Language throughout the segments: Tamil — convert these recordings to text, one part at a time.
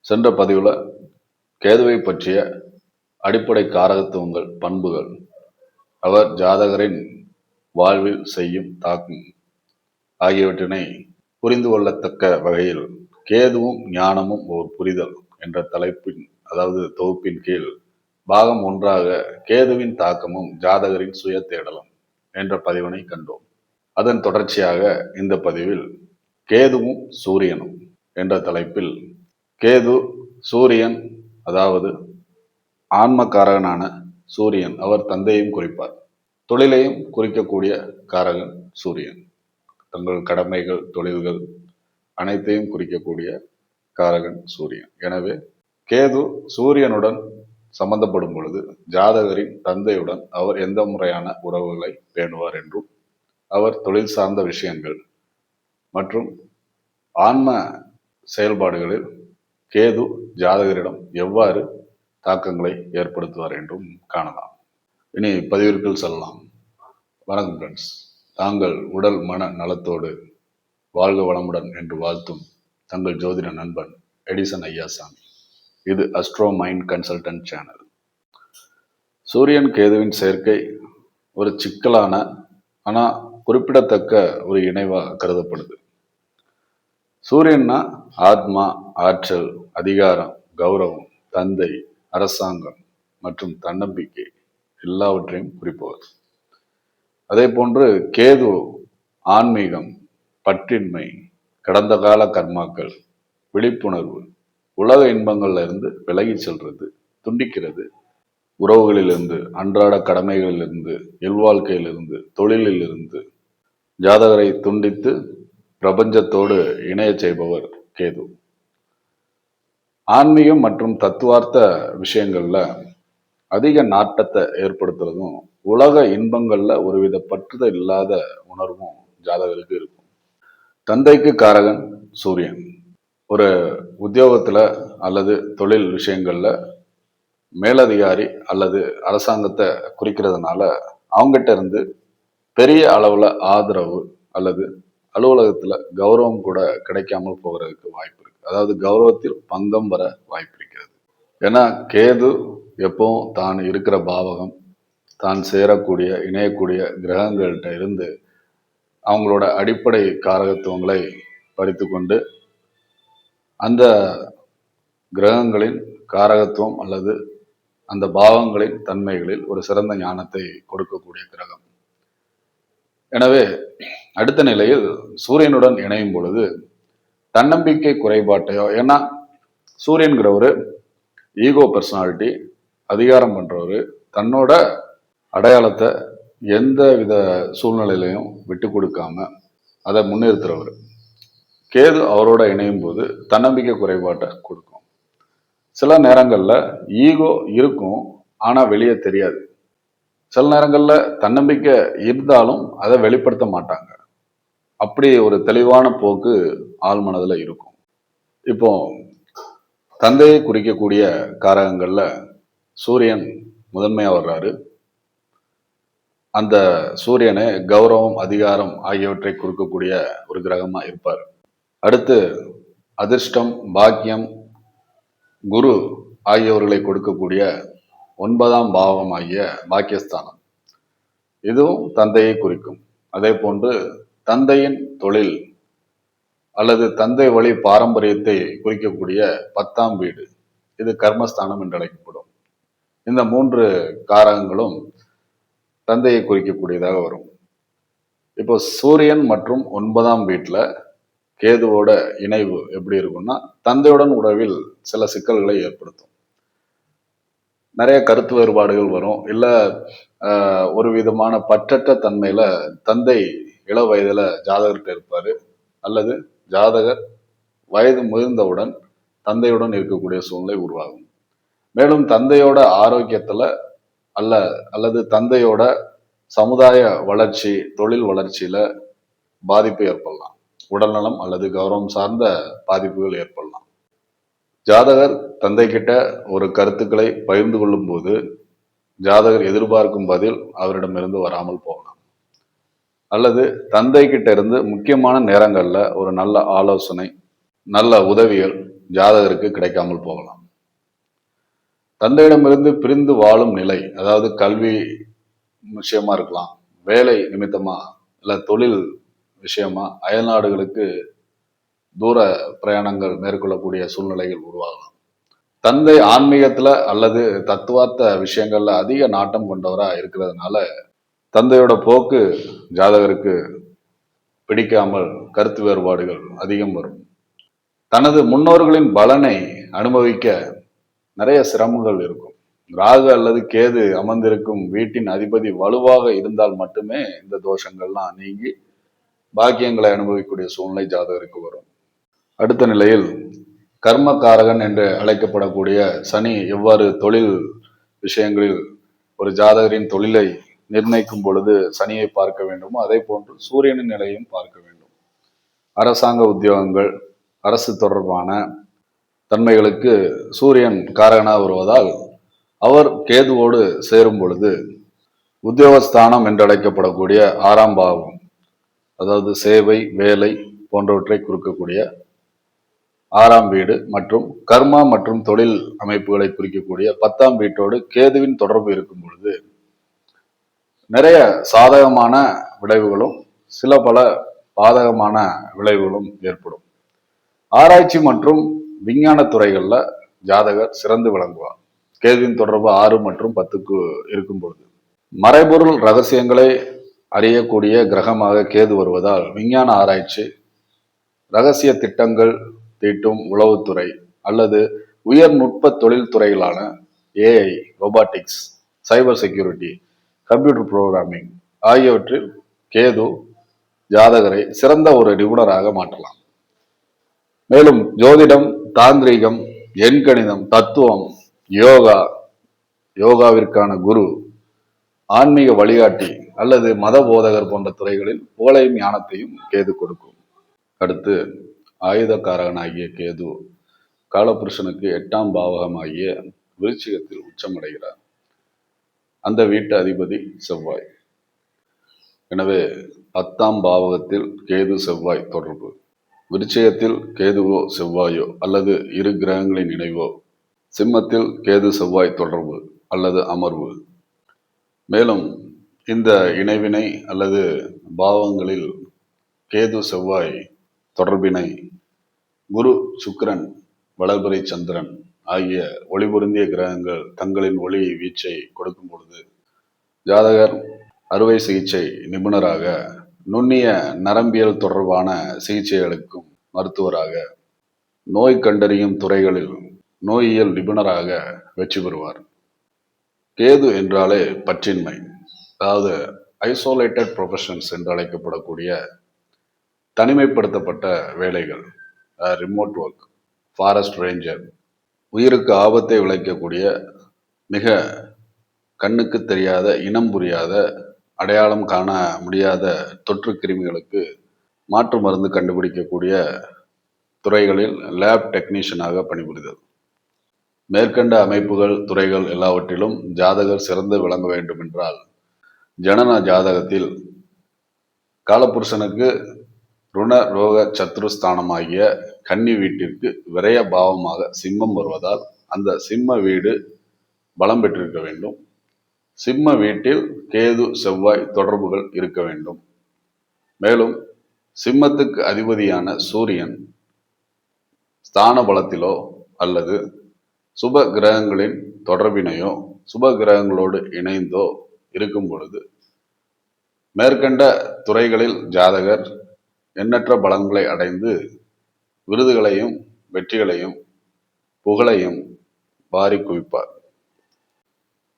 சென்ற பதிவில் கேதுவை பற்றிய அடிப்படை காரகத்துவங்கள் பண்புகள் அவர் ஜாதகரின் வாழ்வில் செய்யும் தாக்கம் ஆகியவற்றினை புரிந்து கொள்ளத்தக்க வகையில் கேதுவும் ஞானமும் ஒரு புரிதல் என்ற தலைப்பின் அதாவது தொகுப்பின் கீழ் பாகம் ஒன்றாக கேதுவின் தாக்கமும் ஜாதகரின் சுய தேடலும் என்ற பதிவினை கண்டோம். அதன் தொடர்ச்சியாக இந்த பதிவில் கேதுவும் சூரியனும் என்ற தலைப்பில் கேது சூரியன் அதாவது ஆன்மக்காரகனான சூரியன் அவர் தந்தையும் குறிப்பார். தொழிலையும் குறிக்கக்கூடிய காரகன் சூரியன். தங்கள் கடமைகள் தொழில்கள் அனைத்தையும் குறிக்கக்கூடிய காரகன் சூரியன். எனவே கேது சூரியனுடன் சம்பந்தப்படும் பொழுது ஜாதகரின் தந்தையுடன் அவர் எந்த முறையான உறவுகளை பேணுவார் என்றும் அவர் தொழில் சார்ந்த விஷயங்கள் மற்றும் ஆன்ம செயல்பாடுகளில் கேது ஜாதகரிடம் எவ்வாறு தாக்கங்களை ஏற்படுத்துவார் என்றும் காணலாம். இனி பதிவிற்குள் செல்லலாம். வணக்கம் ஃப்ரெண்ட்ஸ் தாங்கள் உடல் மன நலத்தோடு வாழ்க வளமுடன் என்று வாழ்த்தும் தங்கள் ஜோதிட நண்பன் எடிசன் ஐயாசாமி. இது அஸ்ட்ரோ மைண்ட் கன்சல்டன்ட் சேனல் சூரியன் கேதுவின் சேர்க்கை ஒரு சிக்கலான ஆனால் குறிப்பிடத்தக்க ஒரு இணைவாக கருதப்படுது. சூரியன்னா ஆத்மா ஆற்றல் அதிகாரம் கௌரவம் தந்தை அரசாங்கம் மற்றும் தன்னம்பிக்கை எல்லாவற்றையும் குறிப்பவர். அதே போன்று கேது ஆன்மீகம் பற்றின்மை கடந்த கால கர்மாக்கள் விழிப்புணர்வு உலக இன்பங்கள்ல இருந்து விலகி செல்றது துண்டிக்கிறது உறவுகளிலிருந்து அன்றாட கடமைகளிலிருந்து இல்வாழ்க்கையிலிருந்து தொழிலிலிருந்து ஜாதகரை துண்டித்து பிரபஞ்சத்தோடு இணைய செய்பவர் கேது. ஆன்மீகம் மற்றும் தத்துவார்த்த விஷயங்கள்ல அதிக நாட்டத்தை ஏற்படுத்துறதும் உலக இன்பங்கள்ல ஒருவித பற்றுதல் இல்லாத உணர்வும் ஜாதகருக்கு இருக்கும். தந்தைக்கு காரகன் சூரியன். ஒரு உத்தியோகத்துல அல்லது தொழில் விஷயங்கள்ல மேலதிகாரி அல்லது அரசாங்கத்தை குறிக்கிறதுனால அவங்ககிட்ட இருந்து பெரிய அளவுல ஆதரவு அல்லது அலுவலகத்துல கௌரவம் கூட கிடைக்காமல் போகிறதுக்கு வாய்ப்பு இருக்கு. அதாவது கௌரவத்தில் பங்கம் வர வாய்ப்பு இருக்கிறது. ஏன்னா கேது எப்பவும் தான் இருக்கிற பாவகம் தான் சேரக்கூடிய இணையக்கூடிய கிரகங்கள்கிட்ட இருந்து அவங்களோட அடிப்படை காரகத்துவங்களை படித்து கொண்டு அந்த கிரகங்களின் காரகத்துவம் அல்லது அந்த பாவங்களின் தன்மைகளில் ஒரு சிறந்த ஞானத்தை கொடுக்கக்கூடிய கிரகம். எனவே அடுத்த நிலையில் சூரியனுடன் இணையும் பொழுது தன்னம்பிக்கை குறைபாட்டையோ ஏன்னா சூரியன்கிறவர் ஈகோ பர்சனாலிட்டி அதிகாரம் பண்ணுறவர் தன்னோட அடையாளத்தை எந்த வித சூழ்நிலையிலையும் விட்டு கொடுக்காம அதை முன்னிறுத்துறவர். கேது அவரோட இணையும் போது தன்னம்பிக்கை குறைபாட்டை கொடுக்கும். சில நேரங்களில் ஈகோ இருக்கும் ஆனால் வெளியே தெரியாது. சில நேரங்களில் தன்னம்பிக்கை இருந்தாலும் அதை வெளிப்படுத்த மாட்டாங்க. அப்படி ஒரு தெளிவான போக்கு ஆள் மனதில் இருக்கும். இப்போ தந்தையை குறிக்கக்கூடிய காரகங்களில் சூரியன் முதன்மையாக வர்றாரு. அந்த சூரியனை கௌரவம் அதிகாரம் ஆகியவற்றை கொடுக்கக்கூடிய ஒரு கிரகமாக இருப்பார். அடுத்து அதிர்ஷ்டம் பாக்கியம் குரு ஆகியவர்களை கொடுக்கக்கூடிய ஒன்பதாம் பாவம் ஆகிய பாக்கியஸ்தானம். இதுவும் தந்தையை குறிக்கும். அதே போன்று தந்தையின் தொழில் அல்லது தந்தை வழி பாரம்பரியத்தை குறிக்கக்கூடிய பத்தாம் வீடு. இது கர்மஸ்தானம் என்று அழைக்கப்படும். இந்த மூன்று காரகங்களும் தந்தையை குறிக்கக்கூடியதாக வரும். இப்போ சூரியன் மற்றும் ஒன்பதாம் வீட்டில் கேதுவோட இணைவு எப்படி இருக்கும்னா தந்தையுடன் உறவில் சில சிக்கல்களை ஏற்படுத்தும். நிறைய கருத்து வேறுபாடுகள் வரும். இல்லை ஒரு விதமான பற்றற்ற தன்மையில் தந்தை இள வயதுல ஜாதகர்கிட்ட இருப்பாரு. அல்லது ஜாதகர் வயது முதிர்ந்தவுடன் தந்தையுடன் இருக்கக்கூடிய சூழ்நிலை உருவாகும். மேலும் தந்தையோட ஆரோக்கியத்துல அல்ல அல்லது தந்தையோட சமுதாய வளர்ச்சி தொழில் வளர்ச்சியில பாதிப்பு ஏற்படலாம். உடல்நலம் அல்லது கௌரவம் சார்ந்த பாதிப்புகள் ஏற்படலாம். ஜாதகர் தந்தை கிட்ட ஒரு கருத்துக்களை பகிர்ந்து கொள்ளும் போது ஜாதகர் எதிர்பார்க்கும் பதில் அவரிடமிருந்து வராமல் போகலாம். அல்லது தந்தை கிட்ட இருந்து முக்கியமான நேரங்களில் ஒரு நல்ல ஆலோசனை நல்ல உதவிகள் ஜாதகருக்கு கிடைக்காமல் போகலாம். தந்தையிடமிருந்து பிரிந்து வாழும் நிலை அதாவது கல்வி விஷயமா இருக்கலாம் வேலை நிமித்தமா இல்லை தொழில் விஷயமா அயல்நாடுகளுக்கு தூர பிரயாணங்கள் மேற்கொள்ளக்கூடிய சூழ்நிலைகள் உருவாகலாம். தந்தை ஆன்மீகத்தில் அல்லது தத்துவார்த்த விஷயங்களில் அதிக நாட்டம் கொண்டவராக இருக்கிறதுனால தந்தையோட போக்கு ஜாதகருக்கு பிடிக்காமல் கருத்து வேறுபாடுகள் அதிகம் வரும். தனது முன்னோர்களின் பலனை அனுபவிக்க நிறைய சிரமங்கள் இருக்கும். ராகு அல்லது கேது அமர்ந்திருக்கும் வீட்டின் அதிபதி வலுவாக இருந்தால் மட்டுமே இந்த தோஷங்கள்லாம் நீங்கி பாக்கியங்களை அனுபவிக்கக்கூடிய சூழ்நிலை ஜாதகருக்கு வரும். அடுத்த நிலையில் கர்மகாரகன் என்று அழைக்கப்படக்கூடிய சனி எவ்வாறு தொழில் விஷயங்களில் ஒரு ஜாதகரின் தொழிலை நிர்ணயிக்கும் பொழுது சனியை பார்க்க வேண்டுமோ அதே போன்று சூரியனின் நிலையும் பார்க்க வேண்டும். அரசாங்க உத்தியோகங்கள் அரசு தொடர்பான தன்மைகளுக்கு சூரியன் காரகனாக வருவதால் அவர் கேதுவோடு சேரும் பொழுது உத்தியோகஸ்தானம் என்றழைக்கப்படக்கூடிய ஆறாம் பாவம் அதாவது சேவை வேலை போன்றவற்றை குறிக்கக்கூடிய ஆறாம் வீடு மற்றும் கர்மா மற்றும் தொழில் அமைப்புகளை குறிக்கக்கூடிய பத்தாம் வீட்டோடு கேதுவின் தொடர்பு இருக்கும் பொழுது நிறைய சாதகமான விளைவுகளும் சில பல பாதகமான விளைவுகளும் ஏற்படும். ஆராய்ச்சி மற்றும் விஞ்ஞான துறைகளில் ஜாதகர் சிறந்து விளங்குவார். கேள்வியின் தொடர்பு ஆறு மற்றும் பத்துக்கு இருக்கும் பொழுது மறைபொருள் ரகசியங்களை அறியக்கூடிய கிரகமாக கேது வருவதால் விஞ்ஞான ஆராய்ச்சி ரகசிய திட்டங்கள் தீட்டும் உளவுத்துறை அல்லது உயர் நுட்ப தொழில் துறைகளான AI robotics cyber security computer programming ஆகியவற்றில் கேது ஜாதகரை சிறந்த ஒரு நிபுணராக மாற்றலாம். மேலும் ஜோதிடம் தாந்திரீகம் எண்கணிதம் தத்துவம் யோகா யோகாவிற்கான குரு ஆன்மீக வழிகாட்டி அல்லது மத போதகர் போன்ற துறைகளில் புகழையும் ஞானத்தையும் கேது கொடுக்கும். அடுத்து ஆயுதக்காரகனாகிய கேது காலபுருஷனுக்கு எட்டாம் பாவகமாகிய விருச்சிகத்தில் உச்சமடைகிறார். அந்த வீட்டு அதிபதி செவ்வாய். எனவே பத்தாம் பாவகத்தில் கேது செவ்வாய் தொடர்பு. விருச்சயத்தில் கேதுவோ செவ்வாயோ அல்லது இரு கிரகங்களின் இணைவோ சிம்மத்தில் கேது செவ்வாய் தொடர்பு அல்லது அமர்வு. மேலும் இந்த இணைவினை அல்லது பாவங்களில் கேது செவ்வாய் தொடர்பினை குரு சுக்கிரன் வளர்பிறை சந்திரன் ஆகிய ஒளிபொருந்திய கிரகங்கள் தங்களின் ஒளி வீச்சை கொடுக்கும் பொழுது ஜாதகர் அறுவை சிகிச்சை நிபுணராக நுண்ணிய நரம்பியல் தொடர்பான சிகிச்சைகளுக்கும் மருத்துவராக நோய் கண்டறியும் துறைகளில் நோயியல் நிபுணராக வெற்றி பெறுவார். கேது என்றாலே பற்றின்மை அதாவது ஐசோலேட்டட் ப்ரொஃபஷன்ஸ் என்று அழைக்கப்படக்கூடிய தனிமைப்படுத்தப்பட்ட வேலைகள் ரிமோட் ஒர்க் ஃபாரஸ்ட் ரேஞ்சர் உயிருக்கு ஆபத்தை விளைக்கக்கூடிய மிக கண்ணுக்கு தெரியாத இனம் புரியாத அடையாளம் காண முடியாத தொற்று கிருமிகளுக்கு மாற்று மருந்து கண்டுபிடிக்கக்கூடிய துறைகளில் லேப் டெக்னீஷியனாக பணிபுரிதல் மேற்கண்ட அமைப்புகள் துறைகள் எல்லாவற்றிலும் ஜாதகர் சிறந்து விளங்க வேண்டும் என்றால் ஜனன ஜாதகத்தில் காலபுருஷனுக்கு ருண ரோக சத்ருஸ்தானமாகிய கன்னி வீட்டிற்கு விரய பாவமாக சிம்மம் வருவதால் அந்த சிம்ம வீடு பலம் பெற்றிருக்க வேண்டும். சிம்ம வீட்டில் கேது செவ்வாய் தொடர்புகள் இருக்க வேண்டும். மேலும் சிம்மத்துக்கு அதிபதியான சூரியன் ஸ்தான பலத்திலோ அல்லது சுப கிரகங்களின் தொடர்பினையோ சுப கிரகங்களோடு இணைந்தோ இருக்கும் பொழுது மேற்கண்ட துறைகளில் ஜாதகர் எண்ணற்ற பலன்களை அடைந்து விருதுகளையும் வெற்றிகளையும் புகழையும் வாரி குவிப்பார்.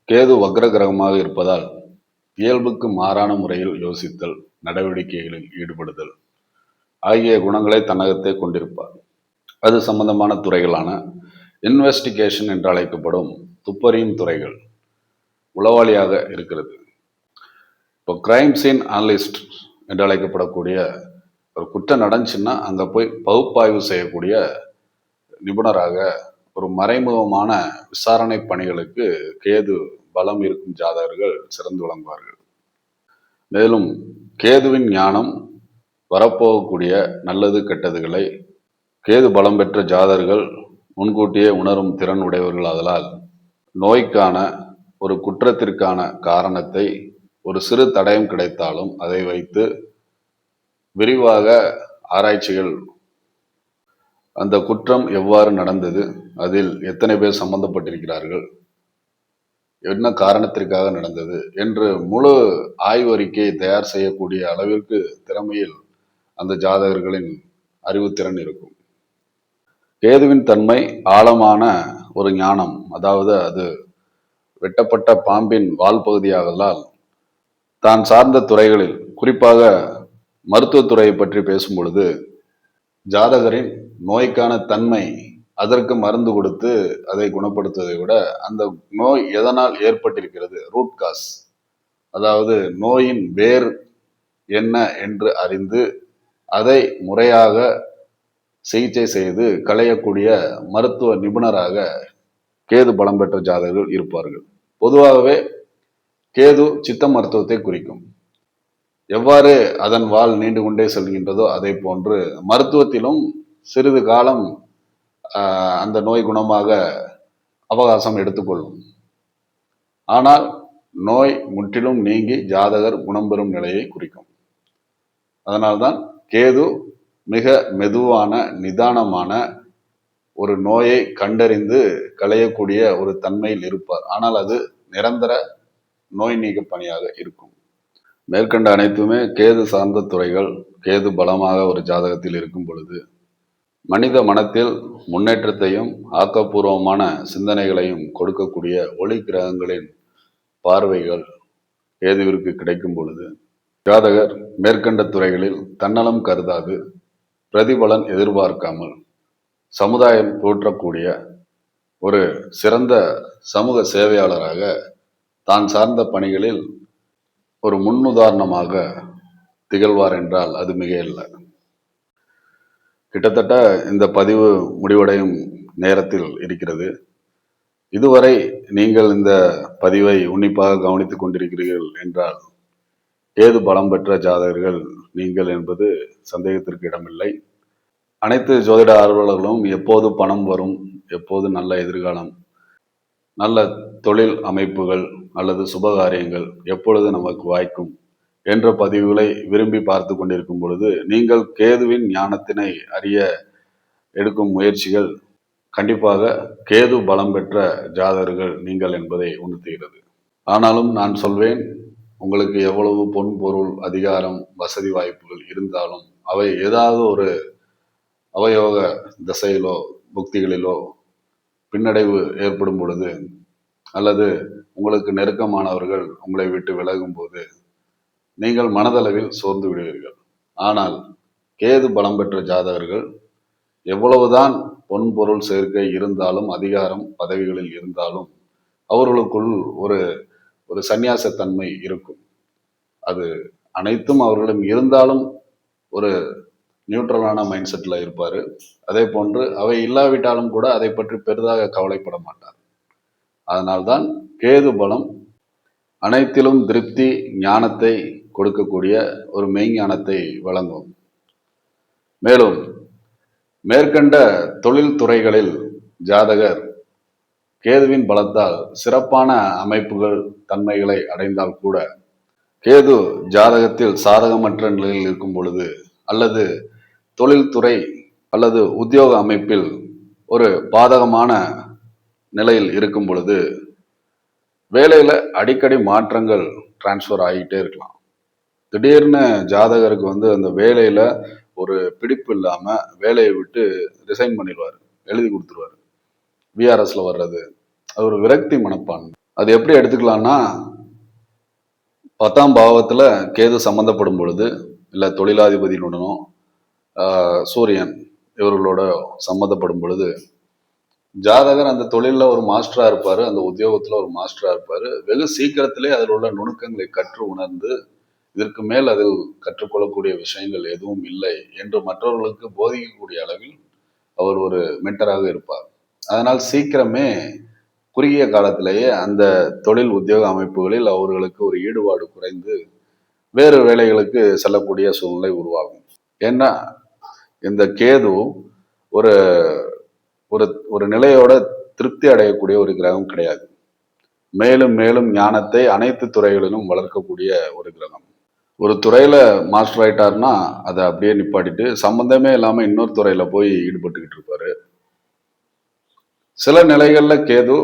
கேது வக்ர கிரகமாக இருப்பதால் இயல்புக்கு மாறான முறையில் யோசித்தல் நடவடிக்கைகளில் ஈடுபடுதல் ஆகிய குணங்களை தன்னகத்தை கொண்டிருப்பார். அது சம்பந்தமான துறைகளான இன்வெஸ்டிகேஷன் என்று அழைக்கப்படும் துப்பறியும் துறைகள் உளவாளியாக இருக்கிறது. இப்போ கிரைம் சீன் அனலிஸ்ட் என்று அழைக்கப்படக்கூடிய ஒரு குற்றம் நடந்துச்சுன்னா அங்கே போய் பகுப்பாய்வு செய்யக்கூடிய நிபுணராக ஒரு மறைமுகமான விசாரணை பணிகளுக்கு கேது பலம் இருக்கும் ஜாதகர்கள் சிறந்து விளங்குவார்கள். மேலும் கேதுவின் ஞானம் வரப்போகக்கூடிய நல்லது கெட்டதுகளை கேது பலம் பெற்ற ஜாதகர்கள் முன்கூட்டியே உணரும் திறன் உடையவர்கள் ஆதலால் நோய்க்கான ஒரு குற்றத்திற்கான காரணத்தை ஒரு சிறு தடயம் கிடைத்தாலும் அதை வைத்து விரிவாக ஆராய்ச்சிகள். அந்த குற்றம் எவ்வாறு நடந்தது? அதில் எத்தனை பேர் சம்பந்தப்பட்டிருக்கிறார்கள்? என்ன காரணத்திற்காக நடந்தது? என்று முழு ஆய்வறிக்கை தயார் செய்யக்கூடிய அளவிற்கு திறமையில் அந்த ஜாதகர்களின் அறிவுத்திறன் இருக்கும். கேதுவின் தன்மை ஆழமான ஒரு ஞானம். அதாவது அது வெட்டப்பட்ட பாம்பின் வால் பகுதியாகலால் தான் சார்ந்த துறைகளில் குறிப்பாக மருத்துவத்துறையை பற்றி பேசும் பொழுது ஜாதகரின் நோய்க்கான தன்மை அதற்கு மருந்து கொடுத்து அதை குணப்படுத்துவதை விட அந்த நோய் எதனால் ஏற்பட்டிருக்கிறது? ரூட் காஸ் அதாவது நோயின் வேர் என்ன என்று அறிந்து அதை முறையாக சிகிச்சை செய்து களையக்கூடிய மருத்துவ நிபுணராக கேது பலம் பெற்ற ஜாதகர்கள் இருப்பார்கள். பொதுவாகவே கேது சித்த மருத்துவத்தை குறிக்கும். எவ்வாறு அதன் வாழ் நீண்டு கொண்டே செல்கின்றதோ அதே போன்று மருத்துவத்திலும் சிறிது காலம் அந்த நோய் குணமாக அவகாசம் எடுத்துக்கொள்ளும். ஆனால் நோய் முற்றிலும் நீங்கி ஜாதகர் குணம் பெறும் நிலையை குறிக்கும். அதனால்தான் கேது மிக மெதுவான நிதானமான ஒரு நோயை கண்டறிந்து களையக்கூடிய ஒரு தன்மையில் இருப்பார். ஆனால் அது நிரந்தர நோய் நீக்க பணியாக இருக்கும். மேற்கண்ட அனைத்துமே கேது சார்ந்த துறைகள் கேது பலமாக ஒரு ஜாதகத்தில் இருக்கும் பொழுது மனித மனத்தில் முன்னேற்றத்தையும் ஆக்கப்பூர்வமான சிந்தனைகளையும் கொடுக்கக்கூடிய ஒளி கிரகங்களின் பார்வைகள் கேதுவிற்கு கிடைக்கும் பொழுது ஜாதகர் மேற்கண்ட துறைகளில் தன்னலம் கருதாது பிரதிபலன் எதிர்பார்க்காமல் சமுதாயம் தோற்றக்கூடிய ஒரு சிறந்த சமூக சேவையாளராக தான் சார்ந்த பணிகளில் ஒரு முன்னுதாரணமாக திகழ்வார் என்றால் அது மிக இல்லை கிட்டத்தட்ட இந்த பதிவு முடிவடையும் நேரத்தில் இருக்கிறது. இதுவரை நீங்கள் இந்த பதிவை உன்னிப்பாக கவனித்துக் கொண்டிருக்கிறீர்கள் என்றால் ஏது பலம் பெற்ற ஜாதகர்கள் நீங்கள் என்பது சந்தேகத்திற்கு இடமில்லை. அனைத்து ஜோதிட ஆர்வலர்களும் எப்போது பணம் வரும் எப்போது நல்ல எதிர்காலம் நல்ல தொழில் அமைப்புகள் அல்லது சுபகாரியங்கள் எப்பொழுது நமக்கு வாய்க்கும் என்ற பதிவுகளை விரும்பி பார்த்து கொண்டிருக்கும் பொழுது நீங்கள் கேதுவின் ஞானத்தினை அறிய எடுக்கும் முயற்சிகள் கண்டிப்பாக கேது பலம் பெற்ற ஜாதகர்கள் நீங்கள் என்பதை உணர்த்துகிறது. ஆனாலும் நான் சொல்வேன் உங்களுக்கு எவ்வளவு பொன் பொருள் அதிகாரம் வசதி வாய்ப்புகள் இருந்தாலும் அவை ஏதாவது ஒரு அவயோக திசையிலோ புக்திகளிலோ பின்னடைவு ஏற்படும் பொழுது அல்லது உங்களுக்கு நெருக்கமானவர்கள் உங்களை விட்டு விலகும் போது நீங்கள் மனதளவில் சோர்ந்து விடுவீர்கள். ஆனால் கேது பலம் பெற்ற ஜாதகர்கள் எவ்வளவுதான் பொன் பொருள் சேர்க்கை இருந்தாலும் அதிகாரம் பதவிகளில் இருந்தாலும் அவர்களுக்குள் ஒரு ஒரு சந்நியாசத்தன்மை இருக்கும். அது அனைத்தும் அவர்களிடம் இருந்தாலும் ஒரு நியூட்ரலான மைண்ட் செட்டில் இருப்பார். அதே போன்று அவை இல்லாவிட்டாலும் கூட அதை பற்றி பெரிதாக கவலைப்பட மாட்டார். அதனால்தான் கேது பலம் அனைத்திலும் திருப்தி ஞானத்தை கொடுக்கக்கூடிய ஒரு மெய்ஞானத்தை வழங்கும் மேலும் மேற்கண்ட தொழில் துறைகளில் ஜாதகர் கேதுவின் பலத்தால் சிறப்பான அமைப்புகள் தன்மைகளை அடைந்தால் கூட கேது ஜாதகத்தில் சாதகமற்ற நிலையில் இருக்கும் பொழுது அல்லது தொழில்துறை அல்லது உத்தியோக அமைப்பில் ஒரு பாதகமான நிலையில் இருக்கும் பொழுது வேலையில் அடிக்கடி மாற்றங்கள் டிரான்ஸ்ஃபர் ஆகிட்டே இருக்கலாம். திடீர்னு ஜாதகருக்கு வந்து அந்த வேலையில் ஒரு பிடிப்பு இல்லாமல் வேலையை விட்டு ரிசைன் பண்ணிடுவார் எழுதி கொடுத்துருவாரு. விஆர்எஸில் வர்றது அது ஒரு விரக்தி மனப்பான்மை. அது எப்படி எடுத்துக்கலாம்னா பத்தாம் பாவத்தில் கேது சம்மந்தப்படும் பொழுது இல்லை தொழிலாதிபதியினுடனும் சூரியன் இவர்களோட சம்மந்தப்படும் பொழுது ஜாதகர் அந்த தொழிலில் ஒரு மாஸ்டரா இருப்பார் அந்த உத்தியோகத்தில் ஒரு மாஸ்டரா இருப்பார். வெகு சீக்கிரத்திலே அதில் உள்ள நுணுக்கங்களை கற்று உணர்ந்து இதற்கு மேல் அதில் கற்றுக்கொள்ளக்கூடிய விஷயங்கள் எதுவும் இல்லை என்று மற்றவர்களுக்கு போதிக்கக்கூடிய அளவில் அவர் ஒரு மென்டராக இருப்பார். அதனால் சீக்கிரமே குறுகிய காலத்திலேயே அந்த தொழில் உத்தியோக அமைப்புகளில் அவர்களுக்கு ஒரு ஈடுபாடு குறைந்து வேறு வேலைகளுக்கு செல்லக்கூடிய சூழ்நிலை உருவாகும். ஏன்னா இந்த கேது ஒரு ஒரு ஒரு நிலையோட திருப்தி அடையக்கூடிய ஒரு கிரகம் கிடையாது. மேலும் மேலும் ஞானத்தை அனைத்து துறைகளிலும் வளர்க்கக்கூடிய ஒரு கிரகம். ஒரு துறையில மாஸ்டர் ஆயிட்டாருன்னா அதை அப்படியே நிப்பாட்டிட்டு சம்பந்தமே இல்லாம இன்னொரு துறையில போய் ஈடுபட்டுக்கிட்டு இருப்பாரு. சில நிலைகள்ல கேது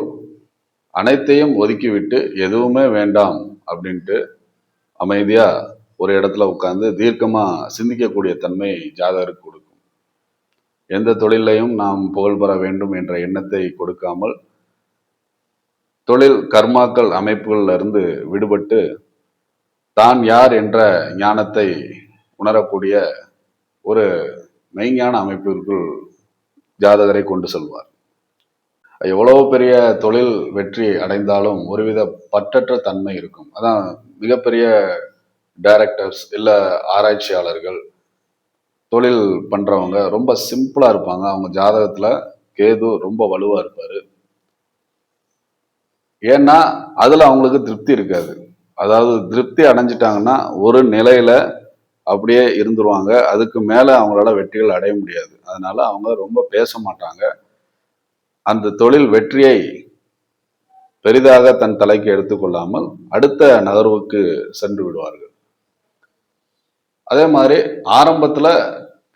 அனைத்தையும் ஒதுக்கிவிட்டு எதுவுமே வேண்டாம் அப்படின்ட்டு அமைதியா ஒரு இடத்துல உட்கார்ந்து தீர்க்கமா சிந்திக்கக்கூடிய தன்மை ஜாதகருக்கு கொடுக்கும். எந்த தொழிலையும் நாம் புகழ் பெற வேண்டும் என்ற எண்ணத்தை கொடுக்காமல் தொழில் கர்மாக்கள் அமைப்புகளிலிருந்து விடுபட்டு தான் யார் என்ற ஞானத்தை உணரக்கூடிய ஒரு மெய்ஞான அமைப்பிற்குள் ஜாதகரை கொண்டு செல்வார். எவ்வளவு பெரிய தொழில் வெற்றி அடைந்தாலும் ஒருவித பற்றற்ற தன்மை இருக்கும். அதான் மிகப்பெரிய டைரக்டர்ஸ் இல்ல ஆராய்ச்சியாளர்கள் தொழில் பண்றவங்க ரொம்ப சிம்பிளா இருப்பாங்க. அவங்க ஜாதகத்துல கேது ரொம்ப வலுவா இருப்பார். ஏன்னா அதில் அவங்களுக்கு திருப்தி இருக்காது. அதாவது திருப்தி அடைஞ்சிட்டாங்கன்னா ஒரு நிலையில அப்படியே இருந்துருவாங்க. அதுக்கு மேல அவங்களால வெற்றிகள் அடைய முடியாது. அதனால அவங்க ரொம்ப பேச மாட்டாங்க. அந்த தொழில் வெற்றியை பெரிதாக தன் தலைக்கு எடுத்துக்கொள்ளாமல் அடுத்த நகர்வுக்கு சென்று விடுவார்கள். அதே மாதிரி ஆரம்பத்தில்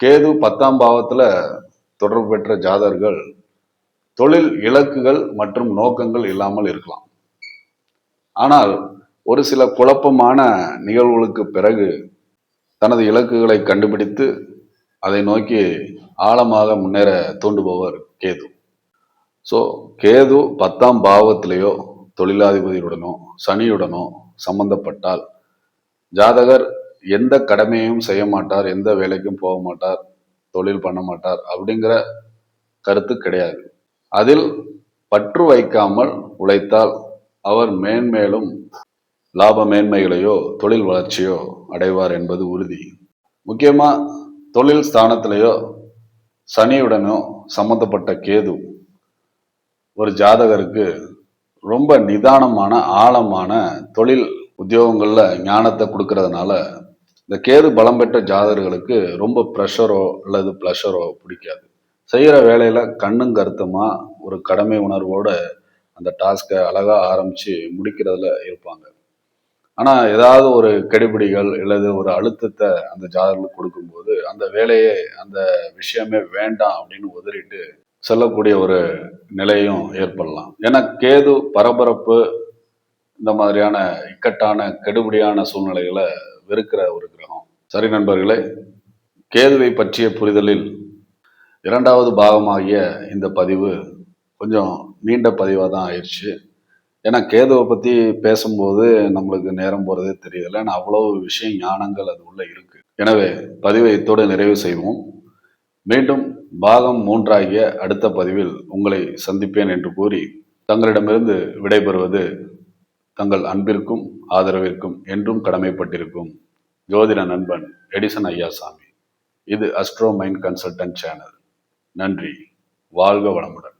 கேது பத்தாம் பாவத்தில் தொடர்பு பெற்ற ஜாதகர்கள் தொழில் இலக்குகள் மற்றும் நோக்கங்கள் இல்லாமல் இருக்கலாம். ஆனால் ஒரு சில குழப்பமான நிகழ்வுகளுக்கு பிறகு தனது இலக்குகளை கண்டுபிடித்து அதை நோக்கி ஆழமாக முன்னேற தூண்டுபவர் கேது. ஸோ கேது பத்தாம் பாவத்திலேயோ தொழிலாதிபதியுடனோ சனியுடனோ சம்பந்தப்பட்டால் ஜாதகர் எந்த கடமையும் செய்ய மாட்டார் எந்த வேலைக்கும் போக மாட்டார் தொழில் பண்ண மாட்டார் அப்படிங்கிற கருத்து கிடையாது. அதில் பற்று வைக்காமல் உழைத்தால் அவர் மேன்மேலும் லாப மேன்மைகளையோ தொழில் வளர்ச்சியோ அடைவார் என்பது உறுதி. முக்கியமாக தொழில் ஸ்தானத்திலேயோ சனியுடனோ சம்பந்தப்பட்ட கேது ஒரு ஜாதகருக்கு ரொம்ப நிதானமான ஆழமான தொழில் உத்தியோகங்களில் ஞானத்தை கொடுக்கறதுனால இந்த கேது பலம் பெற்ற ஜாதகர்களுக்கு ரொம்ப ப்ரெஷரோ அல்லது ப்ளஷரோ பிடிக்காது. செய்கிற வேலையில் கண்ணும் கருத்துமா ஒரு கடமை உணர்வோடு அந்த டாஸ்கை அழகாக ஆரம்பித்து முடிக்கிறதுல இருப்பாங்க. ஆனால் ஏதாவது ஒரு கெடுபிடிகள் அல்லது ஒரு அழுத்தத்தை அந்த ஜாதகர்களுக்கு கொடுக்கும்போது அந்த வேலையே அந்த விஷயமே வேண்டாம் அப்படின்னு உதறிட்டு செல்லக்கூடிய ஒரு நிலையும் ஏற்படலாம். ஏன்னா கேது பரபரப்பு இந்த மாதிரியான இக்கட்டான கெடுபிடியான சூழ்நிலைகளை வெறுக்கிற ஒரு கிரகம். சரி நண்பர்களே கேதுவை பற்றிய புரிதலில் இரண்டாவது பாகமாகிய இந்த பதிவு கொஞ்சம் நீண்ட பதிவாக தான் ஆயிடுச்சு. ஏன்னா கேதுவை பற்றி பேசும்போது நம்மளுக்கு நேரம் போகிறதே தெரியல. ஏன்னா அவ்வளோ விஷயம் ஞானங்கள் அது உள்ளே இருக்கு. எனவே பதிவை இத்தோடு நிறைவு செய்வோம். மீண்டும் பாகம் மூன்றாகிய அடுத்த பதிவில் உங்களை சந்திப்பேன் என்று கூறி தங்களிடமிருந்து விடைபெறுவது தங்கள் அன்பிற்கும் ஆதரவிற்கும் என்றும் கடமைப்பட்டிருக்கும் ஜோதிட நண்பன் எடிசன் ஐயாசாமி. இது அஸ்ட்ரோ மைண்ட் கன்சல்டன்ட் சேனல் நன்றி. வாழ்க வளமுடன்.